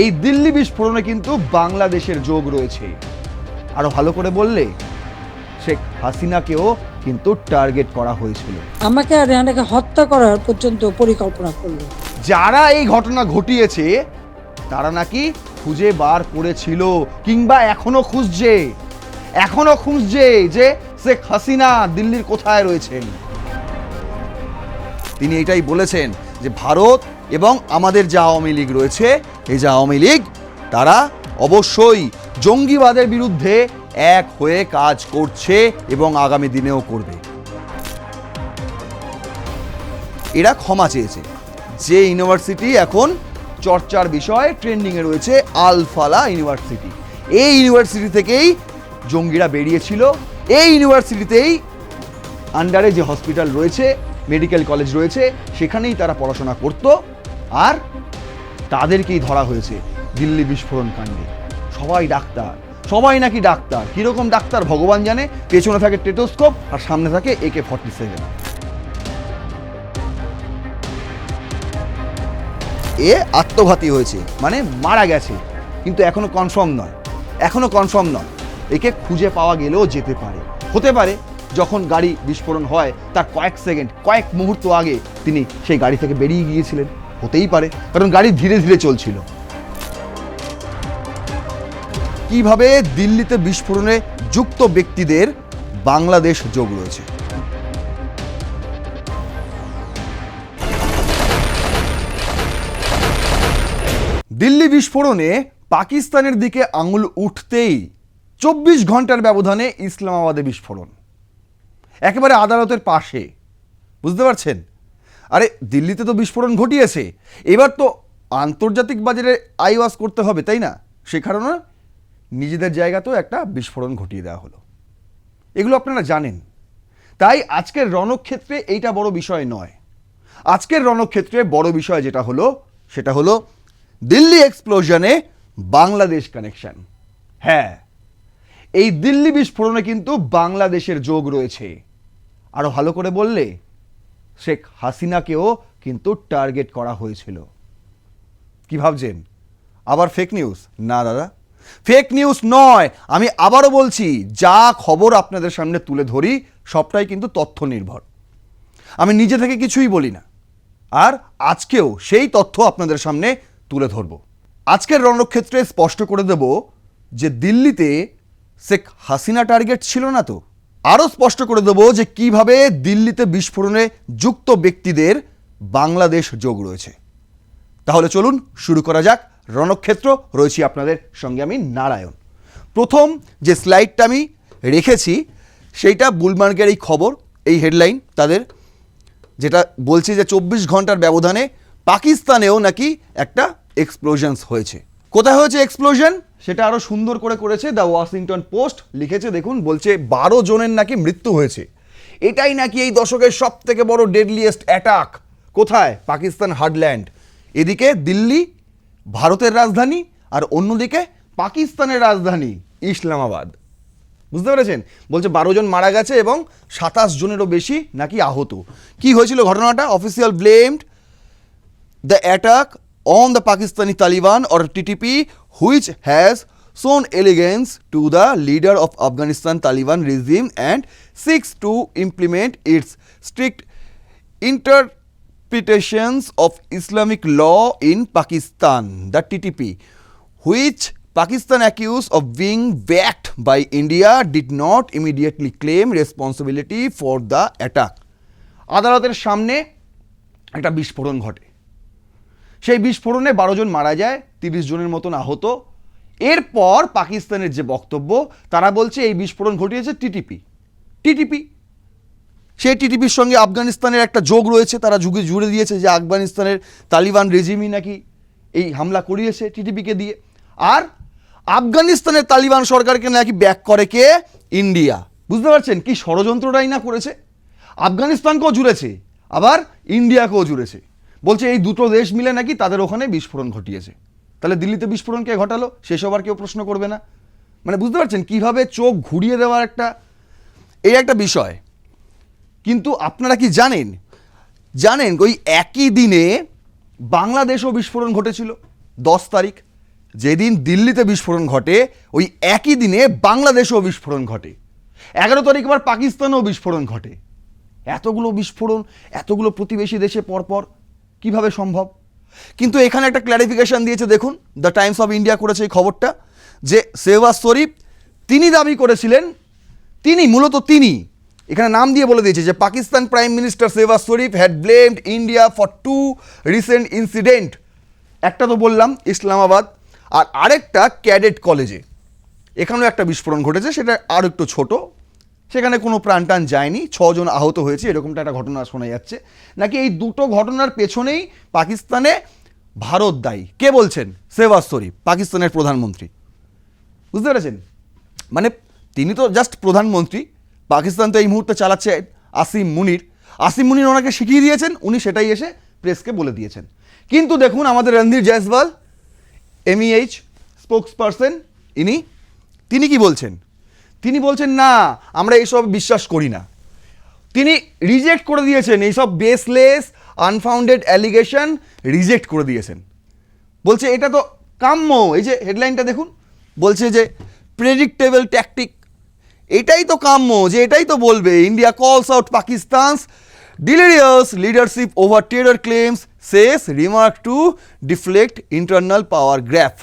এই দিল্লি বিস্ফোরণে কিন্তু বাংলাদেশের যোগ রয়েছে। আরও ভালো করে বললে শেখ হাসিনাকেও কিন্তু টার্গেট করা হয়েছিল। আমাকে আর রেহানাকে হত্যা করার পর্যন্ত পরিকল্পনা করল। যারা এই ঘটনা ঘটিয়েছে তারা নাকি খুঁজে বার করেছিল কিংবা এখনও খুঁজছে। এখনও খুঁজছে যে শেখ হাসিনা দিল্লির কোথায় রয়েছেন। তিনি এটাই বলেছেন যে ভারত এবং আমাদের যে আওয়ামী লীগ রয়েছে, এই যে আওয়ামী লীগ, তারা অবশ্যই জঙ্গিবাদের বিরুদ্ধে এক হয়ে কাজ করছে এবং আগামী দিনেও করবে। এরা ক্ষমা চেয়েছে। যে ইউনিভার্সিটি এখন চর্চার বিষয়ে ট্রেন্ডিংয়ে রয়েছে, আলফালা ইউনিভার্সিটি। এই ইউনিভার্সিটি থেকেই জঙ্গিরা বেরিয়েছিল। এই ইউনিভার্সিটিতেই আন্ডারে যে হসপিটাল রয়েছে মেডিকেল কলেজ রয়েছে, সেখানেই তারা পড়াশোনা করত। আর তাদেরকেই ধরা হয়েছে দিল্লি বিস্ফোরণ কাণ্ডে। সবাই ডাক্তার, সবাই নাকি ডাক্তার। কীরকম ডাক্তার ভগবান জানে? পেছনে থাকে টেটোস্কোপ আর সামনে থাকে একে ফর্টি সেভেন। এ আত্মঘাতী হয়েছে মানে মারা গেছে। কিন্তু এখনও কনফার্ম নয়, এখনও কনফার্ম নয়। একে খুঁজে পাওয়া গেলেও যেতে পারে। হতে পারে, যখন গাড়ি বিস্ফোরণ হয়, তার কয়েক সেকেন্ড, কয়েক মুহূর্ত আগে তিনি সেই গাড়ি থেকে বেরিয়ে গিয়েছিলেন। হতেই পারে, কারণ গাড়ি ধীরে ধীরে চলছিল। কীভাবে দিল্লিতে বিস্ফোরণে যুক্ত ব্যক্তিদের বাংলাদেশ যোগ রয়েছে? দিল্লি বিস্ফোরণে পাকিস্তানের দিকে আঙুল উঠতেই চব্বিশ ঘণ্টার ব্যবধানে ইসলামাবাদে বিস্ফোরণ। একেবারে আদালতের পাশে। বুঝতে পারছেন? আরে, দিল্লিতে তো বিস্ফোরণ ঘটিয়েছে। এবার তো আন্তর্জাতিক বাজারে আইওয়াস করতে হবে, তাই না? সে কারণে নিজেদের জায়গাতেও একটা বিস্ফোরণ ঘটিয়ে দেওয়া হলো। এগুলো আপনারা জানেন। তাই আজকের রণক্ষেত্রে এইটা বড় বিষয় নয়। আজকের রণক্ষেত্রে বড় বিষয় যেটা হলো, সেটা হলো দিল্লি এক্সপ্লোশনে বাংলাদেশ কানেকশন হ্যাঁ এই দিল্লি বিস্ফোরণে কিন্তু বাংলাদেশের যোগ রয়েছে। আরও ভালো করে বললে শেখ হাসিনাকেও কিন্তু টার্গেট করা হয়েছিল। কি ভাবছেন? আবার ফেক নিউজ না, দাদা। ফেক নিউজ নয়। আমি আবারও বলছি, যা খবর আপনাদের সামনে তুলে ধরি, সবটাই কিন্তু তথ্য নির্ভর আমি নিজে থেকে কিছুই বলি না। আর আজকেও সেই তথ্য আপনাদের সামনে তুলে ধরব। আজকের রণক্ষেত্রে স্পষ্ট করে দেব যে দিল্লিতে শেখ হাসিনা টার্গেট ছিল না তো? আরও স্পষ্ট করে দেব যে কীভাবে দিল্লিতে বিস্ফোরণে যুক্ত ব্যক্তিদের বাংলাদেশ যোগ রয়েছে। তাহলে চলুন শুরু করা যাক। রণক্ষেত্র রয়েছি আপনাদের সঙ্গে আমি, নারায়ণ। প্রথম যে স্লাইডটা আমি রেখেছি, সেইটা বুলমার্গের এই খবর, এই হেডলাইন তাদের, যেটা বলছে যে চব্বিশ ঘণ্টার ব্যবধানে পাকিস্তানেও নাকি একটা এক্সপ্লোশনস হয়েছে। কোথায় হয়েছে এক্সপ্লোশন সেটা আরও সুন্দর করে করেছে দ্য ওয়াশিংটন পোস্ট লিখেছে, দেখুন, বলছে, বারো জনের নাকি মৃত্যু হয়েছে। এটাই নাকি এই দশকের সব থেকে বড় ডেডলিয়েস্ট অ্যাটাক কোথায়? পাকিস্তান হার্ডল্যান্ড। এদিকে দিল্লি, ভারতের রাজধানী, আর অন্যদিকে পাকিস্তানের রাজধানী, ইসলামাবাদ। বুঝতে পেরেছেন? বলছে, বারো জন মারা গেছে এবং সাতাশ জনেরও বেশি নাকি আহত। কি হয়েছিল ঘটনাটা? Official blamed the attack on the Pakistani Taliban or TTP, which has shown allegiance to the leader of Afghanistan Taliban regime and seeks to implement its strict interpretations of Islamic law in Pakistan, the TTP, which Pakistan accused of being backed by India did not immediately claim responsibility for the attack. আদালতের সামনে একটা বিস্ফোরণ ঘটে সেই বিস্ফোরণে বারো জন মারা যায়, তিরিশ জনের মতন আহত। এরপর পাকিস্তানের যে বক্তব্য, তারা বলছে এই বিস্ফোরণ ঘটিয়েছে টিটিপি। টিটিপি। সেই টিটিপির সঙ্গে আফগানিস্তানের একটা যোগ রয়েছে, তারা যুগে জুড়ে দিয়েছে যে আফগানিস্তানের তালিবান রেজিমই নাকি এই হামলা করিয়েছে টিটিপিকে দিয়ে। আর আফগানিস্তানের তালিবান সরকারকে নাকি ব্যাক করে কে? ইন্ডিয়া। বুঝতে পারছেন কি ষড়যন্ত্রটাই না করেছে? আফগানিস্তানকেও জুড়েছে, আবার ইন্ডিয়াকেও জুড়েছে। বলছে এই দুটো দেশ মিলে নাকি তাদের ওখানে বিস্ফোরণ ঘটিয়েছে। তাহলে দিল্লিতে বিস্ফোরণ কে ঘটালো? সেসব আর কেউ প্রশ্ন করবে না। মানে বুঝতে পারছেন? কীভাবে চোখ ঘুরিয়ে দেওয়ার একটা, এই একটা বিষয়। কিন্তু আপনারা কি জানেন? জানেন ওই একই দিনে বাংলাদেশও বিস্ফোরণ ঘটেছিল, দশ তারিখ। যেদিন দিল্লিতে বিস্ফোরণ ঘটে, ওই একই দিনে বাংলাদেশেও বিস্ফোরণ ঘটে। এগারো তারিখ আবার পাকিস্তানেও বিস্ফোরণ ঘটে। এতগুলো বিস্ফোরণ, এতগুলো প্রতিবেশী দেশে পরপর। কীভাবে সম্ভব? কিন্তু এখানে একটা ক্ল্যারিফিকেশন দিয়েছে, দেখুন দ্য টাইমস অফ ইন্ডিয়া করেছে এই খবরটা, যে সেহবাজ শরীফ, তিনি দাবি করেছিলেন, তিনি, মূলত তিনি, এখানে নাম দিয়ে বলে দিয়েছে যে Pakistan prime minister Shehbaz Sharif had blamed India for to recent incident একটা তো বললাম, ইসলামাবাদ, আর আরেকটা ক্যাডেট কলেজে। এখানেও একটা বিস্ফোরণ ঘটেছে, সেটা আর একটু ছোট। সেখানে কোনো প্রাণটান যায়নি, ছজন আহত হয়েছে, এরকমটা একটা ঘটনা শোনা যাচ্ছে। নাকি এই দুটো ঘটনার পেছনেই পাকিস্তানে ভারত দায়ী? কে বলছেন? শরীফ, পাকিস্তানের প্রধানমন্ত্রী। বুঝতে পেরেছেন? মানে তিনি তো জাস্ট প্রধানমন্ত্রী, পাকিস্তান তো এই মুহূর্তে চালাচ্ছে আসিম মুনির। আসিম মুনির ওনাকে শিখিয়ে দিয়েছেন, উনি সেটাই এসে প্রেসকে বলে দিয়েছেন। কিন্তু দেখুন আমাদের রণধীর জয়সওয়াল এমইএইচ স্পোক্স পারসন ইনি, তিনি কি বলছেন? তিনি বলছেন, না, আমরা এইসব বিশ্বাস করি না। তিনি রিজেক্ট করে দিয়েছেন, এইসব বেসলেস আনফাউন্ডেড অ্যালিগেশন রিজেক্ট করে দিয়েছেন। বলছে, এটা তো কাম্য। এই যে হেডলাইনটা দেখুন, বলছে যে প্রেডিক্টেবল ট্যাকটিক এটাই তো কাম্য যে এটাই তো বলবে। India calls out Pakistan's delirious leadership over terror claims says remark to deflect internal power grab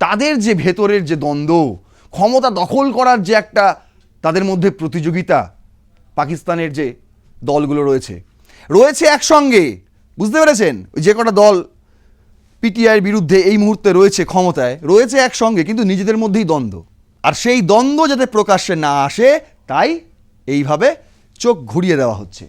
তাদের যে ভেতরের যে দ্বন্দ্ব ক্ষমতা দখল করার যে একটা তাদের মধ্যে প্রতিযোগিতা পাকিস্তানের যে দলগুলো রয়েছে। রয়েছে একসঙ্গে, বুঝতে পেরেছেন? যে কটা দল পিটিআইয়ের বিরুদ্ধে এই মুহূর্তে রয়েছে ক্ষমতায়, রয়েছে একসঙ্গে, কিন্তু নিজেদের মধ্যেই দ্বন্দ্ব। আর সেই দ্বন্দ্ব যাতে প্রকাশ্যে না আসে, তাই এইভাবে চোখ ঘুরিয়ে দেওয়া হচ্ছে।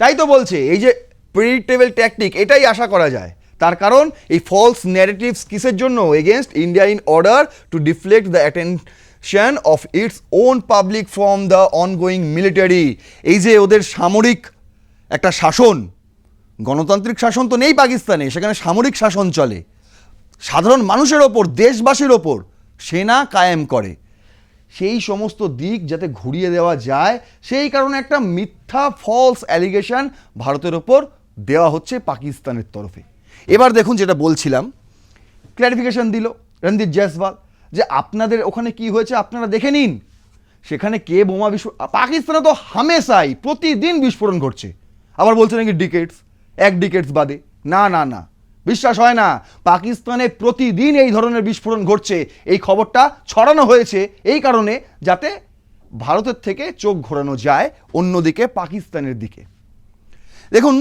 তাই তো বলছে, এই যে প্রেডিক্টেবল ট্যাকটিক এটাই আশা করা যায়। তার কারণ এই ফলস ন্যারেটিভস কিসের জন্য? Against India in order to deflect the attention of its own public from the ongoing military এই যে ওদের সামরিক একটা শাসন, গণতান্ত্রিক শাসন তো নেই পাকিস্তানে, সেখানে সামরিক শাসন চলে। সাধারণ মানুষের ওপর, দেশবাসীর ওপর সেনা কায়েম করে। সেই সমস্ত দিক যাতে ঘুরিয়ে দেওয়া যায়, সেই কারণে একটা মিথ্যা ফলস অ্যালিগেশন ভারতের ওপর দেওয়া হচ্ছে পাকিস্তানের তরফে। এবার দেখুন যেটা বলছিলাম ক্ল্যারিফিকেশন দিল রণদীপ জয়সওয়াল যে আপনাদের ওখানে কি হয়েছে আপনারা দেখে নিন। সেখানে কে বোমা বিস্ফোরণ পাকিস্তানে তো হামেশাই প্রতিদিন বিস্ফোরণ ঘটছে। আবার বলছে নাকি ডিকেটস এক ডিকেটস বাদে। না না না, বিশ্বাস হয় না, পাকিস্তানে প্রতিদিন এই ধরনের বিস্ফোরণ ঘটছে। এই খবরটা ছড়ানো হয়েছে এই কারণে যাতে ভারতের থেকে চোখ ঘোরানো যায় অন্যদিকে, পাকিস্তানের দিকে। দেখুন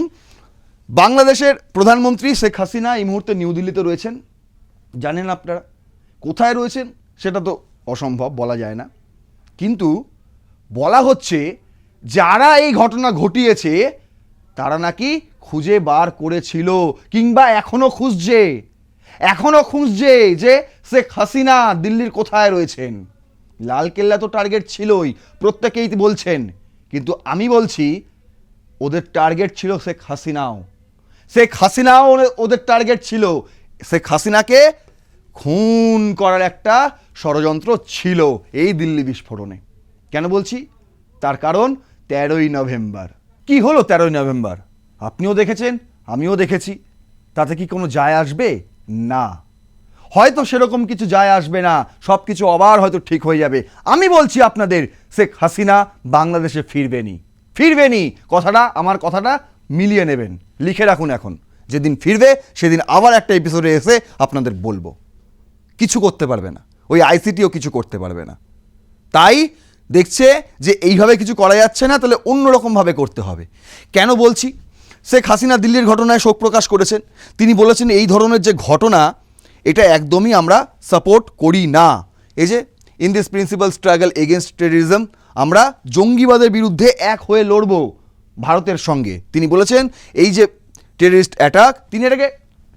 বাংলাদেশের প্রধানমন্ত্রী শেখ হাসিনা এই মুহূর্তে নিউ দিল্লিতে রয়েছেন। জানেন আপনারা, কোথায় রয়েছেন সেটা তো অসম্ভব, বলা যায় না। কিন্তু বলা হচ্ছে, যারা এই ঘটনা ঘটিয়েছে, তারা নাকি খুঁজে বার করেছিল কিংবা এখনও খুঁজছে এখনও খুঁজছে যে শেখ হাসিনা দিল্লির কোথায় রয়েছেন। লালকেল্লা তো টার্গেট ছিলই, প্রত্যেকেই বলছেন। কিন্তু আমি বলছি, ওদের টার্গেট ছিল শেখ হাসিনাও। শেখ হাসিনাও ওদের টার্গেট ছিল। শেখ হাসিনাকে খুন করার একটা ষড়যন্ত্র ছিল এই দিল্লি বিস্ফোরণে। কেন বলছি? তার কারণ তেরোই নভেম্বর। কি হলো তেরোই নভেম্বর? আপনিও দেখেছেন, আমিও দেখেছি। তাতে কি কোনো যায় আসবে? না। হয়তো সেরকম কিছু যায় আসবে না সব কিছু আবার হয়তো ঠিক হয়ে যাবে। আমি বলছি আপনাদের, শেখ হাসিনা বাংলাদেশে ফিরবেনি। ফিরবেনি। কথাটা, আমার কথাটা মিলিয়ে নেবেন। লিখে রাখুন এখন। যেদিন ফিরবে, সেদিন আবার একটা এপিসোডে এসে আপনাদের বলব। কিছু করতে পারবে না। ওই আইসিটিও কিছু করতে পারবে না। তাই দেখছে যে এইভাবে কিছু করা যাচ্ছে না, তাহলে অন্যরকমভাবে করতে হবে। কেন বলছি? শেখ হাসিনা দিল্লির ঘটনায় শোক প্রকাশ করেছেন। তিনি বলেছেন, এই ধরনের যে ঘটনা, এটা একদমই আমরা সাপোর্ট করি না। এই যে in this principal struggle against terrorism আমরা জঙ্গিবাদের বিরুদ্ধে এক হয়ে লড়ব। ভারতের সঙ্গে। তিনি বলেছেন, এই যে টেররিস্ট অ্যাটাক তিনি এটাকে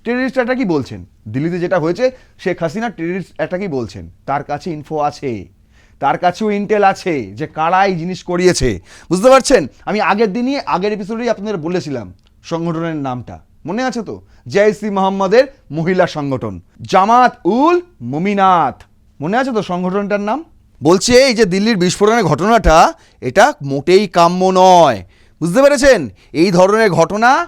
টেররিস্ট অ্যাটাকই বলছেন। দিল্লিতে যেটা হয়েছে, শেখ হাসিনা টেররিস্ট অ্যাটাকই বলছেন। তার কাছে ইনফো আছে। তার কাছেও ইন্টেল আছে যে কারা এই জিনিস করিয়েছে। বুঝতে পারছেন? আমি আগের দিনই, আগের এপিসোডেই আপনাদের বলেছিলাম সংগঠনের নামটা। মনে আছে তো? জয়সি মোহাম্মদের মহিলা সংগঠন। জামাত উল মুমিনাত। মনে আছে তো সংগঠনটার নাম? বলছে, এই যে দিল্লির বিস্ফোরণের ঘটনাটা, এটা মোটেই কাম্য নয়। বুঝতে পেরেছেন? এই ধরনের ঘটনা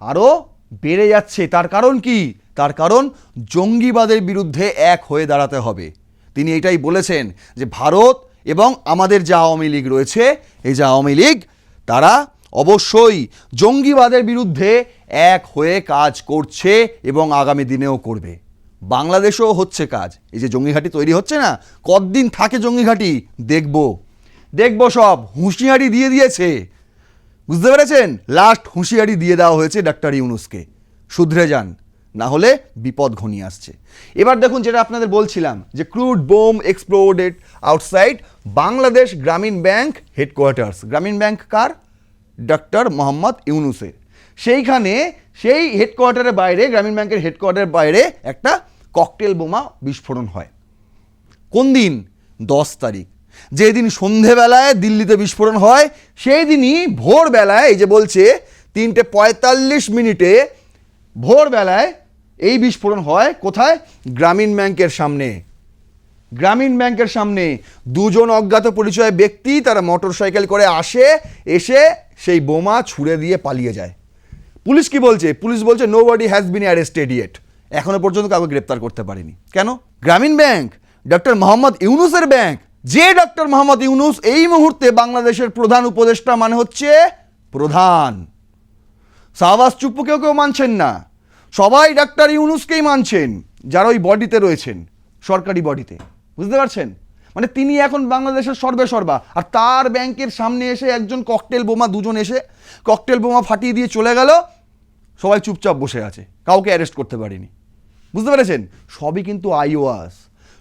আরও বেড়ে যাচ্ছে। তার কারণ কি? তার কারণ জঙ্গিবাদের বিরুদ্ধে এক হয়ে দাঁড়াতে হবে। তিনি এটাই বলেছেন যে ভারত এবং আমাদের যে আওয়ামী লীগ রয়েছে, এই যে আওয়ামী লীগ, তারা অবশ্যই জঙ্গিবাদের বিরুদ্ধে এক হয়ে কাজ করছে এবং আগামী দিনেও করবে। বাংলাদেশেও হচ্ছে কাজ। এই যে জঙ্গিঘাটি তৈরি হচ্ছে না? কতদিন থাকে জঙ্গিঘাটি? দেখব। দেখব সব। হুঁশিয়ারি দিয়ে দিয়েছে। বুঝতে পেরেছেন? লাস্ট হুঁশিয়ারি দিয়ে দেওয়া হয়েছে ডাক্তার ইউনুসকে। শুধরে যান, না হলে বিপদ ঘনিয়ে আসছে। এবার দেখুন যেটা আপনাদের বলছিলাম, যে crude bomb exploded outside Bangladesh Grameen bank headquarters Grameen bank কার? ডক্টর মোহাম্মদ ইউনুসের। সেইখানে সেই হেডকোয়ার্টারের বাইরে, গ্রামীণ ব্যাংকের হেডকোয়ার্টারের বাইরে একটা ককটেল বোমা বিস্ফোরণ হয়। কোন দিন? দশ তারিখ। যেদিন সন্ধেবেলায় দিল্লিতে বিস্ফোরণ হয় সেই দিনই ভোরবেলায় এই যে বলছে, তিনটে পঁয়তাল্লিশ মিনিটে ভোরবেলায় এই বিস্ফোরণ হয় কোথায়? গ্রামীণ ব্যাংকের সামনে। গ্রামীণ ব্যাংকের সামনে দুজন অজ্ঞাত পরিচয় ব্যক্তি তারা মোটর সাইকেল করে আসে, এসে সেই বোমা ছুড়ে দিয়ে পালিয়ে যায়। পুলিশ কি বলছে? পুলিশ বলছে no body has been arrested yet এখনও পর্যন্ত কাউকে গ্রেপ্তার করতে পারেনি। কেন? গ্রামীণ ব্যাংক ডক্টর মোহাম্মদ ইউনুসের ব্যাংক যে ডক্টর মোহাম্মদ ইউনুস এই মুহূর্তে বাংলাদেশের প্রধান উপদেষ্টা মানে হচ্ছে প্রধান। শাহবাজ চুপ্পু কেউ কেউ মানছেন না। সবাই ডাক্তার ইউনুসকেই মানছেন, যারা ওই বডিতে রয়েছেন, সরকারি বডিতে। বুঝতে পারছেন? মানে তিনি এখন বাংলাদেশের সর্বে সর্বা। আর তার ব্যাংকের সামনে এসে একজন ককটেল বোমা, দুজন এসে ককটেল বোমা ফাটিয়ে দিয়ে চলে গেল। সবাই চুপচাপ বসে আছে। কাউকে অ্যারেস্ট করতে পারেনি। বুঝতে পেরেছেন? সবই কিন্তু আইওয়াস।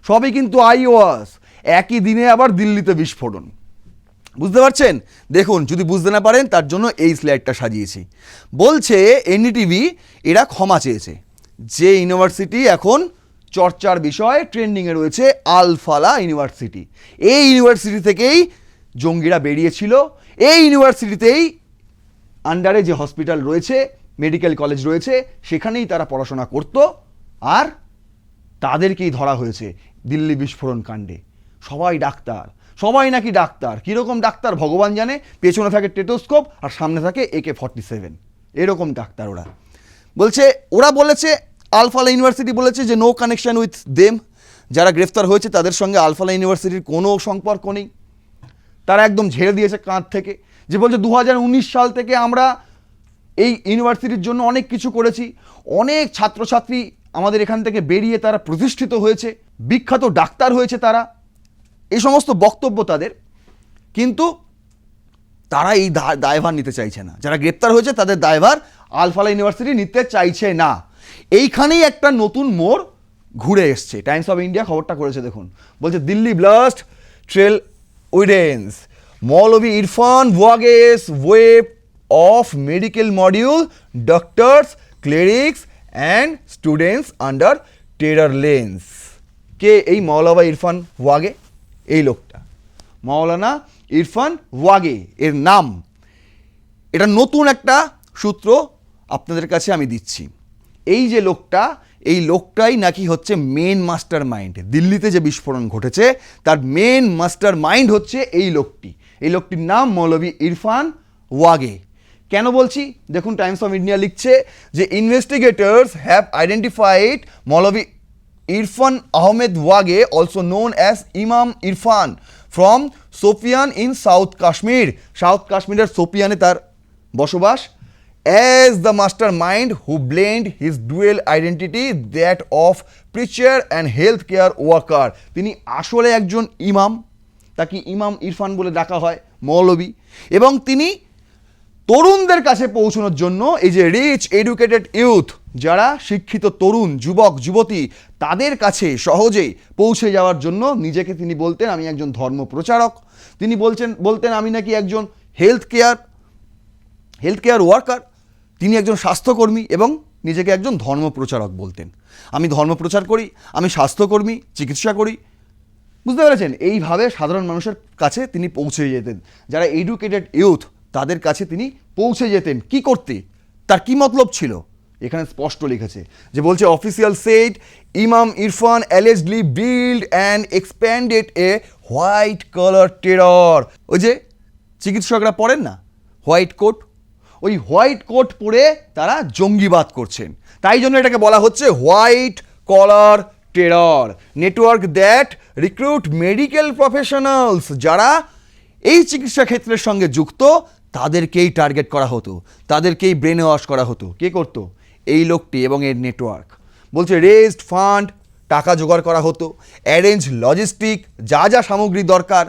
সবই কিন্তু আইওয়াস। একই দিনে আবার দিল্লিতে বিস্ফোরণ। বুঝতে পারছেন? দেখুন, যদি বুঝতে না পারেন, তার জন্য এই স্লাইডটা সাজিয়েছি। বলছে এনডিটিভি, এরা ক্ষমা চেয়েছে। যে ইউনিভার্সিটি এখন চর্চার বিষয়, ট্রেন্ডিংয়ে রয়েছে আলফালা ইউনিভার্সিটি। এই ইউনিভার্সিটি থেকেই জঙ্গিরা বেরিয়েছিল। এই ইউনিভার্সিটিতেই আন্ডারে যে হসপিটাল রয়েছে মেডিকেল কলেজ রয়েছে, সেখানেই তারা পড়াশোনা করত। আর তাদেরকেই ধরা হয়েছে দিল্লি বিস্ফোরণ কাণ্ডে। সবাই ডাক্তার, সবাই নাকি ডাক্তার। কীরকম ডাক্তার ভগবান জানে? পেছনে থাকে টেটোস্কোপ আর সামনে থাকে একে ফর্টি সেভেন। এরকম ডাক্তার ওরা। বলছে, ওরা বলেছে আলফালা ইউনিভার্সিটি বলেছে যে নো কানেকশন উইথ দেম যারা গ্রেফতার হয়েছে, তাদের সঙ্গে আলফালা ইউনিভার্সিটির কোনো সম্পর্ক নেই। তারা একদম ঝেড়ে দিয়েছে কাঁধ থেকে। যে বলছে দু হাজার উনিশ সাল থেকে আমরা এই ইউনিভার্সিটির জন্য অনেক কিছু করেছি। অনেক ছাত্রছাত্রী আমাদের এখান থেকে বেরিয়ে তারা প্রতিষ্ঠিত হয়েছে। বিখ্যাত ডাক্তার হয়েছে তারা। এই সমস্ত বক্তব্য তাদের, কিন্তু তারা এই দায়ভার নিতে চাইছে না। যারা গ্রেপ্তার হয়েছে তাদের দায়ভার আলফালা ইউনিভার্সিটি নিতে চাইছে না। এইখানেই একটা নতুন মোড় ঘুরে এসছে। টাইমস অফ ইন্ডিয়া খবরটা করেছে, দেখুন। বলছে, Delhi blast trail widens. মৌলভি Irfan Wagay's web of medical module, doctors clinics and students under terror lens. কে এই মৌলাবা ইরফান ওয়াগে এই লোকটা। মাওলানা ইরফান ওয়াগে এর নাম। এটা নতুন একটা সূত্র আপনাদের কাছে আমি দিচ্ছি। এই যে লোকটা, এই লোকটাই নাকি হচ্ছে মেন মাস্টার মাইন্ড দিল্লিতে যে বিস্ফোরণ ঘটেছে, তার মেন মাস্টার মাইন্ড হচ্ছে এই লোকটি। এই লোকটির নাম মৌলভী ইরফান ওয়াগে। কেন বলছি? দেখুন টাইমস অফ ইন্ডিয়া লিখছে যে investigators have identified Moulvi Irfan Ahmed Wagay also known as imam Irfan from Shopian in south Kashmir south কাশ্মীরের সোফিয়ানে তার বসবাস। Mastermind who blend his dual identity that of preacher and health care worker তিনি আসলে একজন ইমাম, তাকে ইমাম ইরফান বলে ডাকা হয়, মৌলবী। এবং তিনি তরুণদের কাছে পৌঁছানোর জন্য এই যে রিচ এডুকেটেড ইউথ যারা শিক্ষিত তরুণ, যুবক, যুবতী, তাদের কাছে সহজেই পৌঁছে যাওয়ার জন্য নিজেকে তিনি বলতেন, আমি একজন ধর্ম প্রচারক। তিনি বলছেন, বলতেন, আমি নাকি একজন health care health care worker তিনি একজন স্বাস্থ্যকর্মী এবং নিজেকে একজন ধর্ম প্রচারক বলতেন। আমি ধর্ম প্রচার করি, আমি স্বাস্থ্যকর্মী, চিকিৎসা করি। বুঝতে পেরেছেন? এইভাবে সাধারণ মানুষের কাছে তিনি পৌঁছে যেতেন। যারা এডুকেটেড ইউথ তাদের কাছে তিনি পৌঁছে যেতেন। কি করতে? তার কি মতলব ছিল? এখানে স্পষ্ট লিখেছে যে বলছে official said imam Irfan allegedly build and expanded a white collar terror ওই যে চিকিৎসকরা পড়েন না? হোয়াইট কোট ওই হোয়াইট কোট পরে তারা জঙ্গিবাদ করছেন। তাই জন্য এটাকে বলা হচ্ছে white collar terror network that recruit medical professionals যারা এই চিকিৎসা ক্ষেত্রের সঙ্গে যুক্ত, তাদেরকেই টার্গেট করা হতো। তাদেরকেই ব্রেন ওয়াশ করা হতো। কে করতো? এই লোকটি এবং এর নেটওয়ার্ক বলছে রেজড ফান্ড টাকা জোগাড় করা হতো। অ্যারেঞ্জ লজিস্টিক যা যা সামগ্রী দরকার,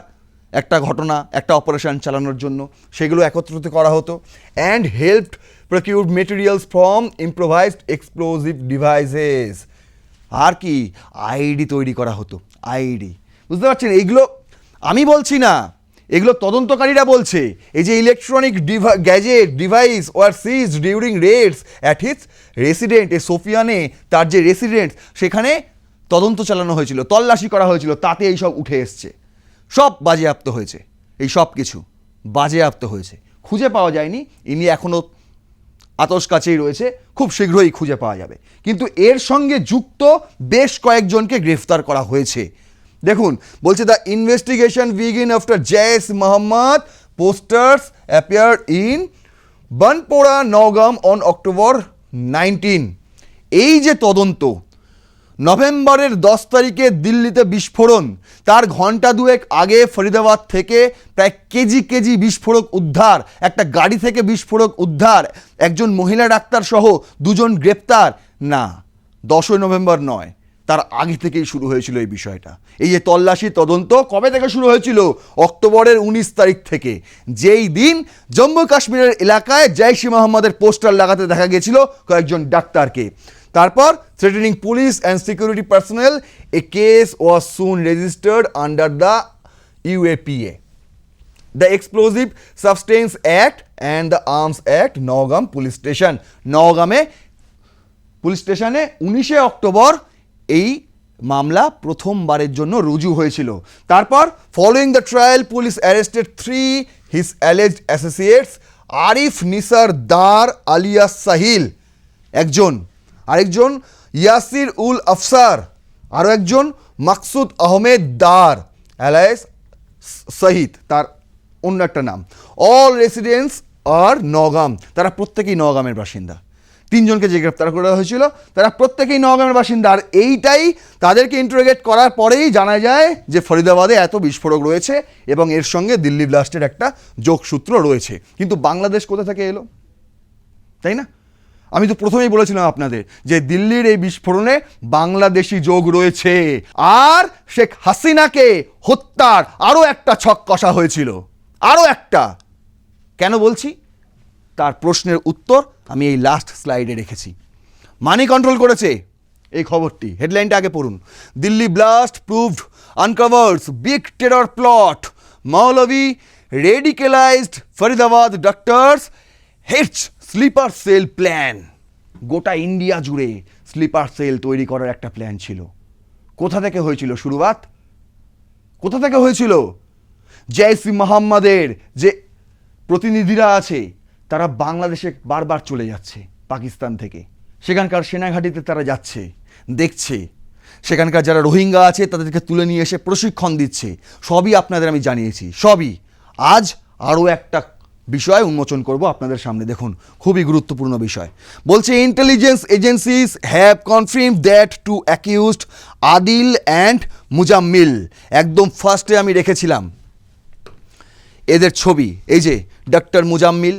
একটা ঘটনা, একটা অপারেশন চালানোর জন্য, সেগুলো একত্রিত করা হতো। And help procure materials from improvised explosive devices আর কি? আইডি তৈরি করা হতো। আইডি বুঝতে পারছেন? এইগুলো আমি বলছি না। এগুলো তদন্তকারীরা বলছে, এই যে electronic Diva gadget device were seized during raids at his resident এ সোফিয়ানে তার যে রেসিডেন্ট সেখানে তদন্ত চালানো হয়েছিল, তল্লাশি করা হয়েছিল, তাতে এই সব উঠে এসছে। সব বাজেয়াপ্ত হয়েছে, এই সব কিছু বাজেয়াপ্ত হয়েছে। খুঁজে পাওয়া যায়নি, ইনি এখনও আতস কাছেই রয়েছে, খুব শীঘ্রই খুঁজে পাওয়া যাবে। কিন্তু এর সঙ্গে যুক্ত বেশ কয়েকজনকে গ্রেফতার করা হয়েছে। দেখুন, বলছে the investigation begin after Jaish Mohammad posters appear in Banpora Nowgam on October nineteen এই যে তদন্ত, নভেম্বরের দশ তারিখে দিল্লিতে বিস্ফোরণ, তার ঘণ্টা দুয়েক আগে ফরিদাবাদ থেকে প্রায় কেজি কেজি বিস্ফোরক উদ্ধার, একটা গাড়ি থেকে বিস্ফোরক উদ্ধার, একজন মহিলা ডাক্তার সহ দুজন গ্রেপ্তার। না, দশই নভেম্বর নয়। তার আগে থেকেই শুরু হয়েছিল এই বিষয়টা। এই যে তল্লাশি তদন্ত কবে থেকে শুরু হয়েছিল? অক্টোবরের উনিশ তারিখ থেকে। যেই দিন জম্মু কাশ্মীরের এলাকায় জৈশ মোহাম্মদের পোস্টার লাগাতে দেখা গিয়েছিল কয়েকজন ডাক্তারকে। তারপর threatening police and security personnel a case was soon registered under the UAPA the explosive substance act and the arms act Nowgam police station নওগামে police স্টেশনে উনিশে অক্টোবর এই মামলা প্রথমবারের জন্য রুজু হয়েছিল। তারপর following the trial police arrested three his alleged associates Arif Nisar Dar alias Sahil একজন। আরেকজন ইয়াসির উল আফসার আরও একজন মাকসুদ আহমেদ দার অ্যালায়েস সহিত তার অন্য একটা নাম। অল রেসিডেন্টস আর নগাম তারা প্রত্যেকেই নগামের বাসিন্দা। তিনজনকে যে গ্রেপ্তার করা হয়েছিল, তারা প্রত্যেকেই নগামের বাসিন্দা। আর এইটাই তাদেরকে ইন্টারোগেট করার পরেই জানা যায় যে ফরিদাবাদে এত বিস্ফোরক রয়েছে এবং এর সঙ্গে দিল্লি ব্লাস্টের একটা যোগসূত্র রয়েছে। কিন্তু বাংলাদেশ কোথা থেকে এলো? তাই না? আমি তো প্রথমেই বলেছিলাম আপনাদের যে দিল্লির এই বিস্ফোরণে বাংলাদেশি যোগ রয়েছে। আর শেখ হাসিনাকে হত্যার আরও একটা ছক কষা হয়েছিল। আরও একটা। কেন বলছি? তার প্রশ্নের উত্তর আমি এই লাস্ট স্লাইডে রেখেছি। মানি কন্ট্রোল করেছে এই খবরটি। হেডলাইনটা আগে পড়ুন। Delhi blast probe uncovers big terror plot মৌলভি radicalized Faridabad doctors hatch sleeper cell plan গোটা ইন্ডিয়া জুড়ে স্লিপার সেল তৈরি করার একটা প্ল্যান ছিল। কোথা থেকে হয়েছিল শুরুয়াত কোথা থেকে হয়েছিল? জয়সি মোহাম্মদের যে প্রতিনিধিরা আছে তারা বাংলাদেশে বারবার চলে যাচ্ছে পাকিস্তান থেকে। সেখানকার সেনাঘাটিতে তারা যাচ্ছে, দেখছে। সেখানকার যারা রোহিঙ্গা আছে, তাদেরকে তুলে নিয়ে এসে প্রশিক্ষণ দিচ্ছে। সবই আপনাদের আমি জানিয়েছি, সবই। আজ আরও একটা বিষয় উন্মোচন করব আপনাদের সামনে, দেখুন, খুবই গুরুত্বপূর্ণ বিষয়। বলছে intelligence agencies have confirm that two accused Adil and Muzammil একদম ফার্স্টে আমি রেখেছিলাম। এদের ছবি, এই যে ডক্টর মুজাম্মিল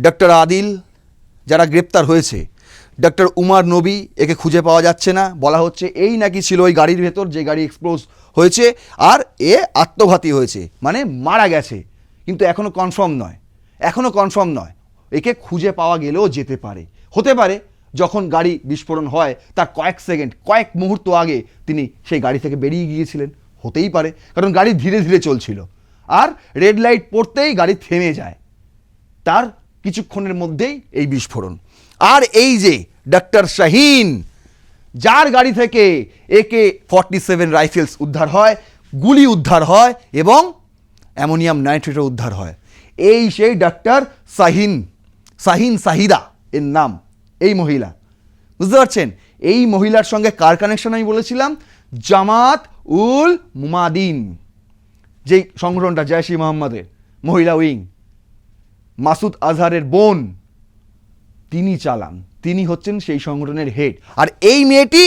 ডক্টর আদিল, যারা গ্রেপ্তার হয়েছে। ডক্টর উমার নবী, একে খুঁজে পাওয়া যাচ্ছে না। বলা হচ্ছে এই নাকি ছিল ওই গাড়ির ভেতর, যে গাড়ি এক্সপ্লোজ হয়েছে, আর এ আত্মঘাতী হয়েছে। মানে মারা গেছে। কিন্তু এখনও কনফার্ম নয়। এখনও কনফার্ম নয়। একে খুঁজে পাওয়া গেলেও যেতে পারে। হতে পারে, যখন গাড়ি বিস্ফোরণ হয়, তার কয়েক সেকেন্ড, কয়েক মুহূর্ত আগে তিনি সেই গাড়ি থেকে বেরিয়ে গিয়েছিলেন। হতেই পারে, কারণ গাড়ি ধীরে ধীরে চলছিল। আর রেড লাইট পড়তেই গাড়ি থেমে যায়। তার কিছুক্ষণের মধ্যেই এই বিস্ফোরণ। আর এই যে ডক্টর শাহিন, যার গাড়ি থেকে একে ফর্টি সেভেন রাইফেলস উদ্ধার হয়, গুলি উদ্ধার হয় এবং অ্যামোনিয়াম নাইট্রেটও উদ্ধার হয়। এই সেই ডাক্তার শাহিন শাহিন সাহিদা এর নাম, এই মহিলা। বুঝতে পারছেন? এই মহিলার সঙ্গে কার কানেকশন আমি বলেছিলাম? জামাত উল মুমাদিন, যেই সংগঠনটা জয়সি মোহাম্মদের, মহিলা উইং। মাসুদ আজহারের বোন। তিনি চালান। তিনি হচ্ছেন সেই সংগঠনের হেড আর এই মেয়েটি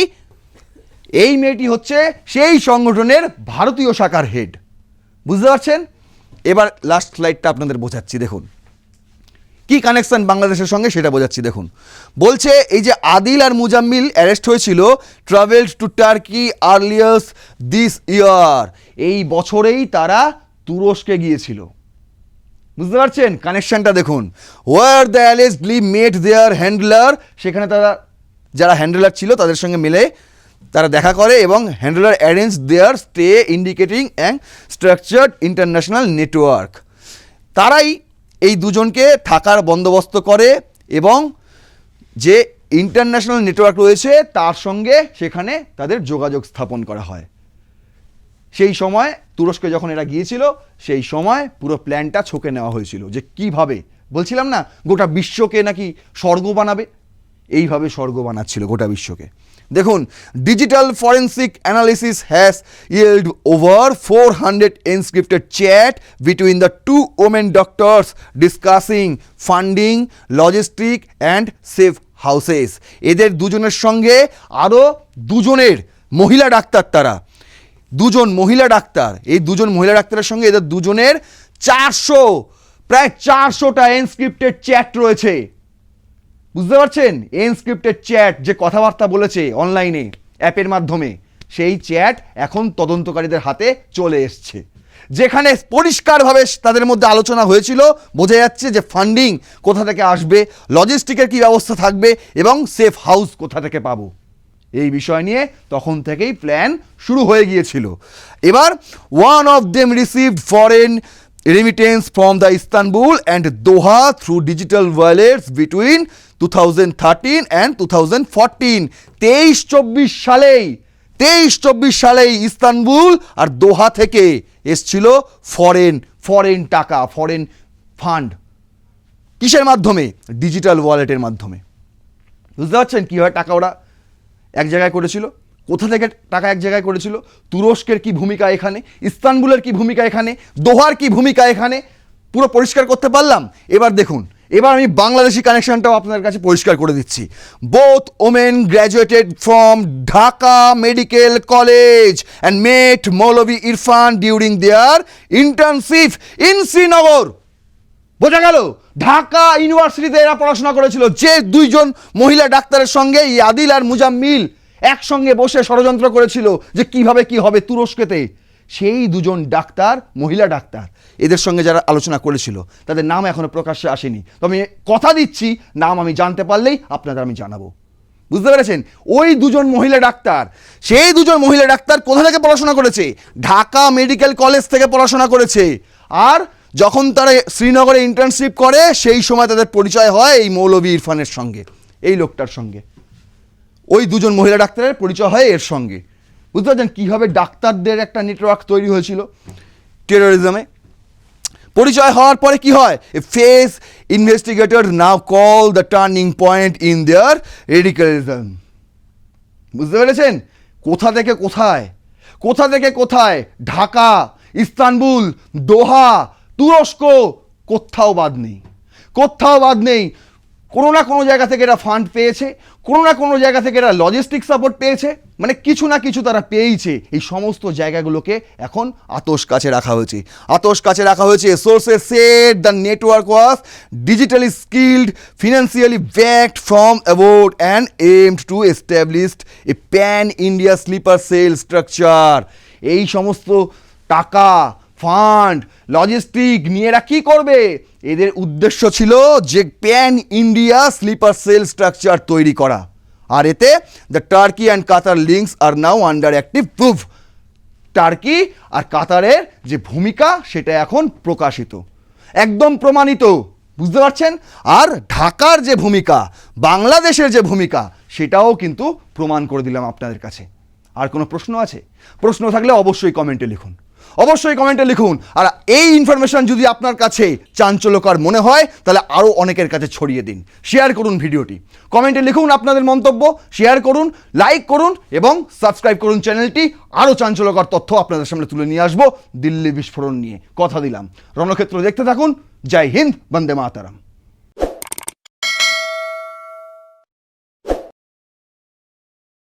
এই মেয়েটি হচ্ছে সেই সংগঠনের ভারতীয় শাখার হেড বুঝতে পারছেন? এবার লাস্ট স্লাইডটা আপনাদের বোঝাচ্ছি, দেখুন। কি কানেকশন বাংলাদেশের সঙ্গে সেটা বোঝাচ্ছি, দেখুন। বলছে, এই যে আদিল আর মুজাম্মিল অ্যারেস্ট হয়েছিল travelled to Turkey earlier this year এই বছরেই তারা তুরস্কে গিয়েছিল। বুঝতে পারছেন? কানেকশনটা দেখুন। Were the allegedly met their handler সেখানে তারা, যারা হ্যান্ডলার ছিল, তাদের সঙ্গে মিলে তারা দেখা করে এবং handler arrange their stay indicating and structured international network তারাই এই দুজনকে থাকার বন্দোবস্ত করে এবং যে ইন্টারন্যাশনাল নেটওয়ার্ক রয়েছে, তার সঙ্গে সেখানে তাদের যোগাযোগ স্থাপন করা হয়। সেই সময় তুরস্কে যখন এরা গিয়েছিল, সেই সময় পুরো প্ল্যানটা ছকে নেওয়া হয়েছিল যে কীভাবে? বলছিলাম না, গোটা বিশ্বকে নাকি স্বর্গ বানাবে? এইভাবে স্বর্গ বানাচ্ছিল গোটা বিশ্বকে। দেখুন digital forensic analysis has yield over four hundred encrypted chat between the two women doctors discussing funding logistic and safe houses এদের দুজনের সঙ্গে আরও দুজনের মহিলা ডাক্তার তারা দুজন মহিলা ডাক্তার। এই দুজন মহিলা ডাক্তারের সঙ্গে এদের দুজনের চারশো, প্রায় চারশোটা এনস্ক্রিপ্টেড চ্যাট রয়েছে। বুঝতে পারছেন? এনস্ক্রিপ্টেড চ্যাট যে কথাবার্তা বলেছে অনলাইনে, অ্যাপের মাধ্যমে, সেই চ্যাট এখন তদন্তকারীদের হাতে চলে এসছে। যেখানে পরিষ্কারভাবে তাদের মধ্যে আলোচনা হয়েছিল, বোঝা যাচ্ছে যে ফান্ডিং কোথা থেকে আসবে, লজিস্টিকের কী ব্যবস্থা থাকবে এবং সেফ হাউস কোথা থেকে পাবো। এই বিষয় নিয়ে তখন থেকেই প্ল্যান শুরু হয়ে গিয়েছিল। এবার one of them received foreign remittance from the Istanbul and Doha through digital wallets between two thousand thirteen and two thousand fourteen তেইশ চব্বিশ সালেই, তেইশ চব্বিশ সালেই ইস্তানবুল আর দোহা থেকে এসছিল ফরেন ফরেন টাকা ফরেন ফান্ড কিসের মাধ্যমে? ডিজিটাল ওয়ালেটের মাধ্যমে। বুঝতে পারছেন কীভাবে টাকা ওরা এক জায়গায় করেছিল, কোথা থেকে টাকা এক জায়গায় করেছিল, তুরস্কের কি ভূমিকা এখানে, ইস্তানবুলের কি ভূমিকা এখানে, দোহার কি ভূমিকা এখানে, পুরো পরিষ্কার করতে পারলাম? এবার দেখুন, এবার আমি বাংলাদেশি কানেকশনটাও আপনার কাছে পরিষ্কার করে দিচ্ছি। Both women graduated from Dhaka medical college and met মৌলভি Irfan during their internship in Srinagar বোঝা গেল, ঢাকা ইউনিভার্সিটিতে এরা পড়াশোনা করেছিল যে দুইজন মহিলা ডাক্তারের সঙ্গে, এই আদিল আর মুজাম্মিল, একসঙ্গে বসে ষড়যন্ত্র করেছিল যে কীভাবে কি হবে তুরস্কেতে। সেই দুজন ডাক্তার, মহিলা ডাক্তার, এদের সঙ্গে যারা আলোচনা করেছিল, তাদের নাম এখনও প্রকাশ্যে আসেনি। তো আমি কথা দিচ্ছি, নাম আমি জানতে পারলেই আপনাদের আমি জানাব। বুঝতে পেরেছেন? ওই দুজন মহিলা ডাক্তার, সেই দুজন মহিলা ডাক্তার কোথা থেকে পড়াশোনা করেছে? ঢাকা মেডিকেল কলেজ থেকে পড়াশোনা করেছে। আর যখন তারা শ্রীনগরে ইন্টার্নশিপ করে, সেই সময় তাদের পরিচয় হয় এই মৌলভী ইরফানের সঙ্গে, এই লোকটার সঙ্গে। ওই দুজন মহিলা ডাক্তারের পরিচয় হয় এর সঙ্গে। বুঝতে পারছেন কীভাবে ডাক্তারদের একটা নেটওয়ার্ক তৈরি হয়েছিল টেরোরিজমে পরিচয় হওয়ার পরে কি হয়? Face investigator now call the turning point in their radicalism বুঝতে পেরেছেন? কোথা থেকে কোথায়? কোথা থেকে কোথায়? ঢাকা, ইস্তানবুল, দোহা তুরস্ক কোথাও বাদ নেই। কোথাও বাদ নেই। কোনো না কোনো জায়গা থেকে এরা ফান্ড পেয়েছে, কোনো না কোনো জায়গা থেকে এরা লজিস্টিক সাপোর্ট পেয়েছে মানে কিছু না কিছু তারা পেয়েছে এই সমস্ত জায়গাগুলোকে এখন আতস কাছে রাখা হয়েছে। আতস কাছে রাখা হয়েছে sources said the network was digitally skilled financially backed from abroad and aimed to established a pan India sleeper cell structure এই সমস্ত টাকা ফান্ড লজিস্টিক নিয়ে এরা কী করবে? এদের উদ্দেশ্য ছিল যে pan India sleeper cell structure তৈরি করা। আর এতে the Turkey and Qatar links R now under active proof Turkey আর কাতারের যে ভূমিকা, সেটা এখন প্রকাশিত। একদম প্রমাণিত, বুঝতে পারছেন? আর ঢাকার যে ভূমিকা, বাংলাদেশের যে ভূমিকা, সেটাও কিন্তু প্রমাণ করে দিলাম আপনাদের কাছে। আর কোনো প্রশ্ন আছে? প্রশ্ন থাকলে অবশ্যই কমেন্টে লিখুন। অবশ্যই কমেন্টে লিখুন। আর এই ইনফরমেশন যদি আপনার কাছে চাঞ্চল্যকর মনে হয়, তাহলে আরও অনেকের কাছে ছড়িয়ে দিন। শেয়ার করুন ভিডিওটি। কমেন্টে লিখুন আপনাদের মন্তব্য শেয়ার করুন লাইক করুন, এবং সাবস্ক্রাইব করুন চ্যানেলটি। আরও চাঞ্চল্যকর তথ্য আপনাদের সামনে তুলে নিয়ে আসব দিল্লি বিস্ফোরণ নিয়ে। কথা দিলাম। রণক্ষেত্র দেখতে থাকুন। জয় হিন্দ, বন্দে মাতারাম।